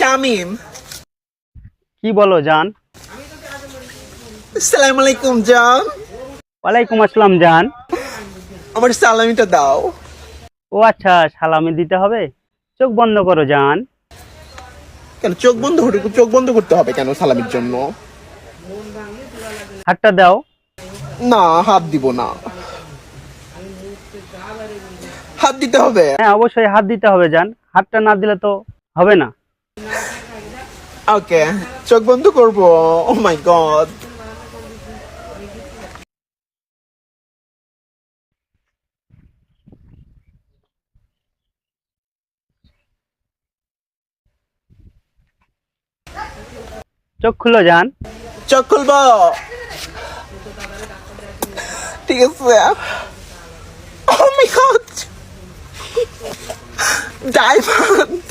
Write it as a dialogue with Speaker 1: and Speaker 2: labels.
Speaker 1: শামিম।
Speaker 2: কি বলো জান?
Speaker 1: আসসালামু আলাইকুম জান।
Speaker 2: ওয়ালাইকুম আসসালাম জান।
Speaker 1: আমার সালামিটা দাও।
Speaker 2: ও আচ্ছা সালামি দিতে হবে? চোখ বন্ধ করো জান।
Speaker 1: কেন চোখ বন্ধ করে চোখ বন্ধ করতে হবে কেন সালামির জন্য?
Speaker 2: হাতটা দাও।
Speaker 1: না হাত দিব না। হাত দিতে হবে।
Speaker 2: হ্যাঁ অবশ্যই হাত দিতে হবে জান। হাতটা না দিলে তো হবে না।
Speaker 1: ওকে চোখ বন্ধ করব। ও মাই গড
Speaker 2: চোখ খুলো যান
Speaker 1: চোখ খুলবো। ঠিক আছে। ও মাই গড ডায়মন্ড